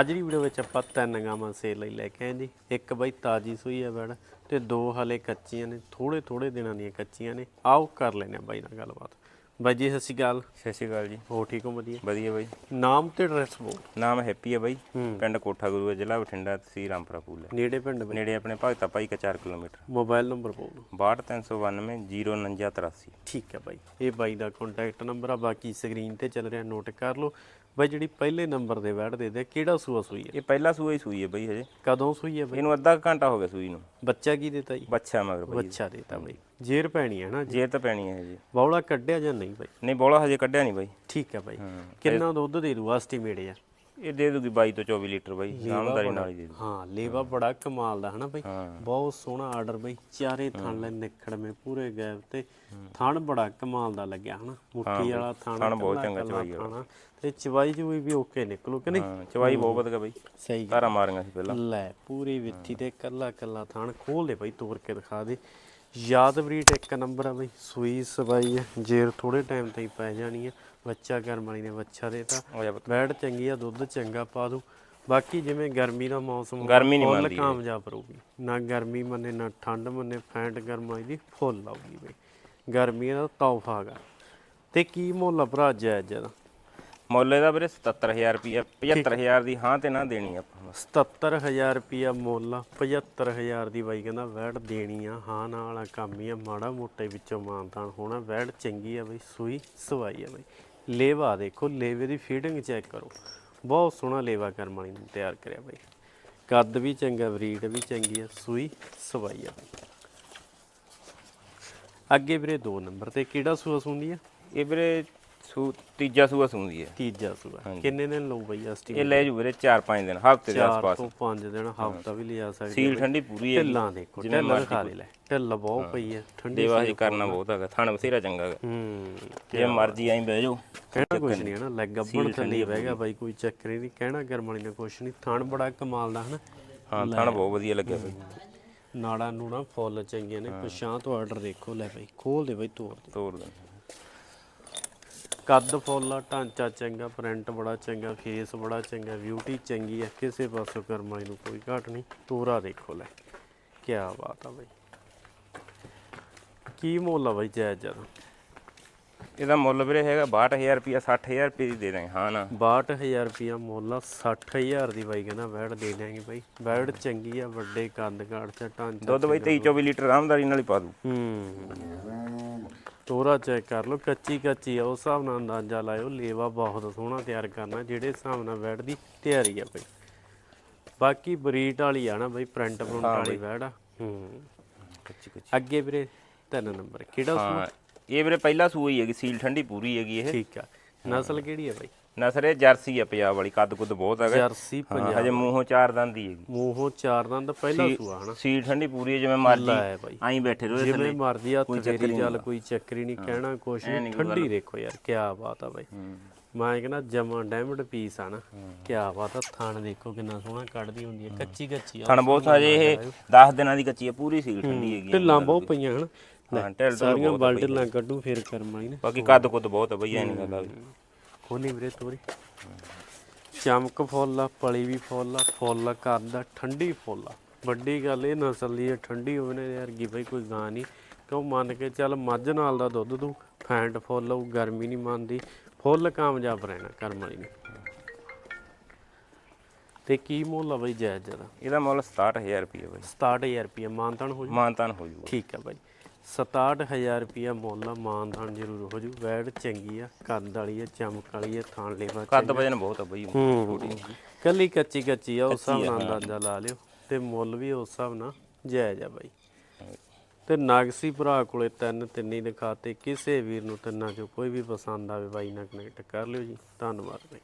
ਅੱਜ ਦੀ ਵੀਡੀਓ ਵਿੱਚ ਆਪਾਂ ਤਿੰਨ ਗਾਵਾਂ ਸੇਲ ਲਈ ਲੈ ਕੇ ਆਏ ਜੀ। ਇੱਕ ਬਾਈ ਤਾਜੀ ਸੂਈ ਹੈ ਬੈੜ ਤੇ ਦੋ ਹਲੇ ਕੱਚੀਆਂ ਨੇ ਥੋੜੇ ਥੋੜੇ ਦਿਨਾਂ ਦੀਆਂ ਕੱਚੀਆਂ ਨੇ। ਆਓ ਕਰ ਲੈਨੇ ਆ ਬਾਈ ਨਾਲ ਗੱਲਬਾਤ। ਬਾਈ ਜੀ ਸਤਿ ਸ਼੍ਰੀ ਅਕਾਲ। ਸਤਿ ਸ਼੍ਰੀ ਅਕਾਲ ਜੀ। ਹੋ ਠੀਕ ਹੋ? ਵਧੀਆ। ਵਧੀਆ ਬਾਈ। ਨਾਮ ਤੇ ਐਡਰੈਸ ਬੋਲ। ਨਾਮ ਹੈਪੀ ਹੈ ਬਾਈ। ਪਿੰਡ ਕੋਠਾ ਗੁਰੂ ਹੈ ਜ਼ਿਲ੍ਹਾ ਬਠਿੰਡਾ ਤਹਿਸੀਲ ਰਾਮਪੁਰਾ ਪੂਲ ਹੈ। ਨੇੜੇ ਪਿੰਡ ਬਾਈ। ਨੇੜੇ ਆਪਣੇ ਭਗਤਾ ਭਾਈ ਕਾ 4 ਕਿਲੋਮੀਟਰ। ਮੋਬਾਈਲ ਨੰਬਰ ਬੋਲ। 62392 04983 ਠੀਕ ਹੈ ਬਾਈ। ਇਹ ਬਾਈ ਦਾ ਕੰਟੈਕਟ ਨੰਬਰ ਆ ਬਾਕੀ ਸਕਰੀਨ ਤੇ ਚੱਲ ਰਿਹਾ ਨੋਟ ਕਰ ਲਓ। ਬਾਈ ਜਿਹੜੀ ਪਹਿਲੇ ਨੰਬਰ ਦੇ ਵੈੜ ਦੇ ਦੇ ਕਿਹੜਾ ਸੂਆ ਸੂਈ ਹੈ? ਇਹ ਪਹਿਲਾ ਸੂਆ ਹੀ ਸੂਈ ਹੈ ਬਾਈ ਹਜੇ। ਕਦੋਂ ਸੂਈ ਹੈ ਬਾਈ? ਇਹਨੂੰ ਅੱਧਾ ਕੁ ਘੰਟਾ ਹੋ ਗਿਆ ਸੂਈ ਨੂੰ। ਬੱਚਾ ਕੀ ਦਿੱਤਾ ਜੀ? ਬੱਚਾ ਮਗਰ ਬਾਈ। ਬੱਚਾ ਦਿੱਤਾ ਬਾਈ। ਜੇਰ ਪੈਣੀ ਹੈ ਨਾ ਜੇਰ ਤਾਂ ਪੈਣੀ ਹੈ ਹਜੇ। ਬੌਲਾ ਕੱਢਿਆ ਜਾਂ ਨਹੀਂ ਬਾਈ? ਨਹੀਂ ਬੋਲਾ ਹਜੇ ਕੱਢਿਆ ਨਹੀਂ ਬਾਈ। ਠੀਕ ਹੈ ਬਾਈ। ਕਿੰਨਾ ਦੁੱਧ ਦੇ ਦੂ ਐਸਟੀਮੇਟ ਆ ਇਹ ਦੇ ਦੂਗੀ 22 ਤੋਂ 24 ਲੀਟਰ ਬਾਈ ਨਾਮਦਾਰੀ ਨਾਲ ਹੀ ਦੇ ਦੂ ਹਾਂ ਲੇਵਾ ਬੜਾ ਕਮਾਲ ਦਾ ਹਨਾ ਬਾਈ? ਬਹੁਤ ਸੋਹਣਾ ਆਰਡਰ ਬਾਈ ਚਾਰੇ ਥਣ ਲੈ ਨਿਖੜਵੇਂ ਪੂਰੇ ਗੈਪ ਤੇ। ਥਣ ਬੜਾ ਕਮਾਲ ਦਾ ਲੱਗਿਆ ਹਨਾ? ਮੁੱਠੀ ਵਾਲਾ ਥਣ ਥਣ ਬਹੁਤ ਚੰਗਾ ਚਵਾਈ ਵਾਲਾ। ਤੇ ਚਵਾਈ ਚੂਈ ਵੀ ਓਕੇ ਨਿਕਲੂ ਕਿ ਨਹੀਂ? ਚਵਾਈ ਬਹੁਤ ਵਧੀਆ ਬਾਈ। ਸਹੀ। ਧਾਰਾਂ ਮਾਰੀਆਂ ਸੀ ਪਹਿਲਾਂ। ਲੈ ਪੂਰੀ ਵਿੱਥੀ ਤੇ ਕੱਲਾ ਕੱਲਾ ਥਣ ਖੋਲ ਦੇ ਬਾਈ ਤੋੜ ਕੇ ਦਿਖਾ ਦੇ। ਯਾਦ ਬਰੀਟ ਇੱਕ ਨੰਬਰ ਆ ਬਾਈ ਸੂਈ ਸਬਾਈ ਹੈ ਜੇਰ ਥੋੜੇ ਟਾਈਮ ਤਾਈਂ ਪੈ ਜਾਣੀ ਆ। ਬੱਚਾ ਗਰਮ ਵਾਲੀ ਨੇ ਬੱਚਾ ਦੇਤਾ। ਹੋ। ਬੈਡ ਚੰਗੀ ਆ ਦੁੱਧ ਚੰਗਾ ਪਾ ਦੂ। ਬਾਕੀ ਜਿਵੇਂ ਗਰਮੀ ਦਾ ਮੌਸਮ ਗਰਮੀ ਨੀ ਫੁੱਲ ਮੰਨਦੀ। ਕਾਮਯਾਬ ਰਹੂਗੀ। ਨਾ ਗਰਮੀ ਮੰਨੇ ਨਾ ਠੰਡ ਮੰਨੇ ਫੈਂਟ ਗਰਮਾਈ ਦੀ ਫੁੱਲ ਆਊਗੀ ਬਈ। ਗਰਮੀ ਦਾ ਤੋਹਫਾ ਹੈਗਾ ਤੇ ਕੀ ਮੁੱਲ ਭਰਾ ਜਾਇਜ਼ ਜਦਾ ਮੁੱਲ ਇਹਦਾ ਵੀਰੇ 77000 ਰੁਪਏ 75000 ਦੀ ਹਾਂ ਤੇ ਨਾ ਦੇਣੀ ਆਪਾਂ ਨੂੰ। 77000 ਰੁਪਿਆ ਮੁੱਲ ਆ 75000 ਦੀ ਬਾਈ ਕਹਿੰਦਾ ਵੈੜ ਦੇਣੀ ਆ ਹਾਂ ਨਾਲ ਵਾਲਾ ਕੰਮ ਹੀ ਆ ਮਾੜਾ ਮੋਟਾ ਵਿੱਚੋਂ ਮਾਨਤਾਨ ਹੋਣਾ ਵੈੜ ਚੰਗੀ ਆ ਬਈ ਸੂਈ ਸਵਾਈ ਆ ਬਈ। ਲੇਵਾ ਦੇਖੋ ਲੇਵੇ ਦੀ ਫੀਡਿੰਗ ਚੈੱਕ ਕਰੋ। ਬਹੁਤ ਸੋਹਣਾ ਲੇਵਾ ਕਰਮ ਵਾਲੀ ਨੇ ਤਿਆਰ ਕਰਿਆ ਬਈ। ਕੱਦ ਵੀ ਚੰਗਾ ਬਰੀਡ ਵੀ ਚੰਗੀ ਆ ਸੂਈ ਸਵਾਈ ਆ ਅੱਗੇ ਵੀਰੇ 2 ਨੰਬਰ ਤੇ ਕਿਹੜਾ ਸੂਆ ਸੁੰਦੀ ਆ? ਇਹ ਵੀਰੇ ਸੂ ਤੀਜਾ ਸੂਆ ਸੂੰਦੀ ਹੈ। ਤੀਜਾ ਸੂਆ। ਕਿੰਨੇ ਦਿਨ ਲਊ ਬਈ ਐਸਟੀ ਇਹ ਲੈ ਜੂ ਵੀਰੇ 4-5 ਦਿਨ ਹਫ਼ਤੇ ਦੇ ਆਸ-ਪਾਸ। ਤੋਂ 5 ਦਿਨ ਹਫਤਾ ਵੀ ਲਿਜਾ ਸਕਦੇ ਸੀਲ ਠੰਡੀ ਪੂਰੀ ਹੈ ਢਿੱਲਾਂ ਦੇਖੋ ਢਿੱਲ ਦਿਖਾ ਲੈ। ਢਿੱਲ ਬਹੁਤ ਪਈ ਹੈ ਠੰਡੀ ਦੇਵਾ ਜੀ ਕਰਨਾ ਬਹੁਤ ਹੈਗਾ ਥਣ ਬਥੇਰਾ ਚੰਗਾ ਹੈਗਾ। ਹੂੰ ਜੇ ਮਰਜ਼ੀ ਆਈ ਬਹਿ ਜਾਓ ਕਹਿਣਾ ਕੁਛ ਨਹੀਂ ਹੈ ਨਾ ਲੈਗ ਅੱਬੜ ਥੱਲੇ ਬਹਿ ਗਿਆ ਬਾਈ ਕੋਈ ਚੱਕਰ ਹੀ ਨਹੀਂ ਕਹਿਣਾ ਵਾਲੀ ਨੇ ਕੁਛ ਨਹੀਂ। ਥਣ ਬੜਾ ਕਮਾਲ ਦਾ ਹਨਾ? ਹਾਂ ਥਣ ਬਹੁਤ ਵਧੀਆ ਲੱਗਿਆ ਬਈ। ਨਾੜਾ ਨੂੜਾ ਫੁੱਲ ਚੰਗੀਆਂ ਨੇ। ਪਛਾਂ ਤੋਂ ਆਰਡਰ ਦੇਖੋ ਲੈ ਬਾਈ ਖੋਲ ਦੇ ਬਾਈ ਤੋੜ ਦੇ। ਤੋੜ ਦੇ। ਕੱਦ ਫੁੱਲ ਢਾਂਚਾ ਚੰਗਾ ਪ੍ਰਿੰਟ ਬੜਾ ਚੰਗਾ ਫੇਸ ਬੜਾ ਚੰਗਾ ਬਿਊਟੀ ਚੰਗੀ ਹੈ ਕਿਸੇ ਪਾਸੋਂ ਕਰਮ ਵਾਲੀ ਨੂੰ ਕੋਈ ਘਾਟ ਨਹੀਂ। ਤੋਰਾ ਦੇਖੋ ਲੈ ਕੀ ਬਾਤ ਆ ਬਾਈ। ਕੀ ਮੁੱਲ ਆ ਬਾਈ ਜਾਇਜ਼ ਜ਼ਿਆਦਾ ਇਹਦਾ ਮੁੱਲ ਵੀਰੇ ਹੈਗਾ 62000 ਰੁਪਿਆ 60000 ਰੁਪਏ ਦੀ ਦੇ ਦਾਂਗੇ ਹਾਂ ਨਾ। 62000 ਰੁਪਿਆ ਮੁੱਲ ਆ 60000 ਦੀ ਬਾਈ ਕਹਿੰਦਾ ਬੈੜ ਦੇ ਦਿਆਂਗੇ ਬਾਈ। ਬੈੜ ਚੰਗੀ ਆ ਵੱਡੇ ਕੰਦ ਕਾੜ ਤੇ ਢਾਂਚਾ ਦੁੱਧ ਬਈ 23 24 ਲੀਟਰ ਆਰਾਮਦਾਰੀ ਨਾਲ ਹੀ ਪਾ ਦੂ ਹੂੰ। ਤੋਰਾ ਚੈੱਕ ਕਰ ਲਓ ਕੱਚੀ ਕੱਚੀ ਆ ਉਸ ਹਿਸਾਬ ਨਾਲ ਅੰਦਾਜ਼ਾ ਲਾਇਓ ਲੇਵਾ ਬਹੁਤ ਸੋਹਣਾ ਤਿਆਰ ਕਰਨਾ ਜਿਹੜੇ ਹਿਸਾਬ ਨਾਲ ਬੈੜ ਦੀ ਤਿਆਰੀ ਆ ਬਾਈ। ਬਾਕੀ ਬਰੀਟ ਵਾਲੀ ਆ ਨਾ ਬਾਈ ਪ੍ਰਿੰਟ ਪ੍ਰਿੰਟ ਵਾਲੀ ਬੈੜ ਆ। ਹੂੰ। ਕੱਚੀ ਕੱਚੀ। ਅੱਗੇ ਵੀਰੇ ਤਿੰਨ ਨੰਬਰ ਕਿਹੜਾ ਸੂ ਹਾਂ ਇਹ ਵੀਰੇ ਪਹਿਲਾ ਸੂਆ ਹੀ ਹੈਗੀ ਸੀਲ ਠੰਡੀ ਪੂਰੀ ਹੈਗੀ ਇਹ। ਠੀਕ ਆ। ਨਸਲ ਕਿਹੜੀ ਆ ਬਾਈ? ਨਸਰ ਇਹ ਜਰਸੀ ਹੈ ਪੰਜਾਬ ਵਾਲੀ ਕੱਦ ਕੁੱਦ ਬਹੁਤ ਹੈਗਾ। ਜਰਸੀ ਹਾਂ, ਪੰਜਾਬ ਹਜੇ ਮੂੰਹੋਂ ਚਾਰ ਦੰਦ ਹੀ ਹੈਗੀ। ਮੂੰਹੋਂ ਚਾਰ ਦੰਦ ਪਹਿਲਾ ਸੂਆ ਹਨਾ? ਸੀਲ ਠੰਡੀ ਪੂਰੀ ਹੈ ਜਿਵੇਂ ਲੈ ਬਾਈ। ਆਈ ਬੈਠੇ ਰਹੋ ਜਿਵੇਂ ਮਰਜ਼ੀ ਹੱਥ ਫੇਰੀ ਚੱਲ ਕੋਈ ਚੱਕਰੀ ਨਹੀਂ ਕਹਿਣਾ ਕੁਛ ਨਹੀਂ ਠੰਡੀ ਦੇਖੋ ਯਾਰ ਕੀ ਬਾਤ ਆ ਬਾਈ। ਮੈਂ ਕਹਿੰਦਾ ਜਮਾ ਡਾਇਮੰਡ ਪੀਸ ਆ ਨਾ ਕੀ ਬਾਤ ਆ ਥਣ ਦੇਖੋ ਕਿੰਨਾ ਸੋਹਣਾ ਕੱਢਦੀ ਹੁੰਦੀ ਹੈ। ਕੱਚੀ ਕੱਚੀ ਆ ਥਣ ਬਹੁਤ ਹਜੇ ਇਹ 10 ਦਿਨਾਂ ਦੀ ਕੱਚੀ ਹੈ ਪੂਰੀ ਸੀਲ ਠੰਡੀ ਹੈਗੀ। ਢਿੱਲਾਂ ਬਹੁਤ ਪਈਆਂ ਹਨ? ਹਾਂ ਢਿੱਲ ਸਾਰੀਆਂ ਬਾਲਟਲਾਂ ਕੱਢੂ ਫੇਰ ਕਰਮਾਈ ਨੇ। ਬਾਕੀ ਕੱਦ ਕੁੱਦ ਬਹੁਤ ਹੈ ਬਈ ਐ ਨਹੀਂ ਗੱਲ ਆ। ਖੋਲੀ ਵੀਰੇ ਤੋਰੀ। ਚਮਕ ਫੁੱਲ ਆ ਪਲੀ ਵੀ ਫੁੱਲ ਆ ਫੁੱਲ ਕਰਦਾ ਠੰਡੀ ਫੁੱਲ ਆ। ਵੱਡੀ ਗੱਲ ਇਹ ਨਸਲ ਦੀ ਠੰਡੀ ਹੋਵੇ ਨਾ ਯਾਰ ਕੀ ਬਈ ਕੋਈ ਗਾਂ ਨਹੀਂ। ਕਿਉਂ ਮੰਨ ਕੇ ਚੱਲ ਮੱਝ ਨਾਲ ਦਾ ਦੁੱਧ ਤੂੰ ਫੈਂਟ ਫੁੱਲ ਆਊ ਗਰਮੀ ਨਹੀਂ ਮੰਨਦੀ। ਫੁੱਲ ਕਾਮਯਾਬ ਰਹਿਣਾ ਕਰਮ ਵਾਲੀ ਨੇ ਤੇ ਕੀ ਮੁੱਲ ਆ ਬਈ ਜਾਇਜ਼ ਜਦਾ ਇਹਦਾ ਮੁੱਲ 67000 ਰੁਪਏ ਬਈ। 67000 ਰੁਪਏ ਮਾਨਤਾਨ ਹੋ ਜੂ। ਮਾਨਤਾਨ ਹੋ ਜੂਗਾ। ਠੀਕ ਆ ਬਾਈ। 67000 ਰੁਪਿਆ ਮੁੱਲ ਆ ਮਾਨਤਾਨ ਜ਼ਰੂਰ ਹੋ ਜੂ। ਵੈੜ ਚੰਗੀ ਆ ਕੰਦ ਵਾਲੀ ਆ ਚਮਕ ਵਾਲੀ ਆ ਥਾਣ ਲੇਵਾ ਕੱਦ ਵਜਨ ਬਹੁਤ ਆ ਬਈ ਹੂੰ। ਕੱਲੀ ਕੱਚੀ ਕੱਚੀ ਆ ਉਸ ਹਿਸਾਬ ਨਾਲ ਅੰਦਾਜ਼ਾ ਲਾ ਲਿਓ ਤੇ ਮੁੱਲ ਵੀ ਉਸ ਹਿਸਾਬ ਨਾਲ ਜਾਇਜ਼ ਆ ਬਾਈ। ਤੇ ਨਾਗਸੀ ਭਰਾ ਕੋਲੇ ਤਿੰਨ ਤਿੰਨੀ ਦਿਖਾਤੇ ਕਿਸੇ ਵੀਰ ਨੂੰ ਤਿੰਨਾਂ ਚੋਂ ਕੋਈ ਵੀ ਪਸੰਦ ਆਵੇ ਬਾਈ ਨਾਲ ਕਨੈਕਟ ਕਰ ਲਿਓ ਜੀ। ਧੰਨਵਾਦ ਬਾਈ।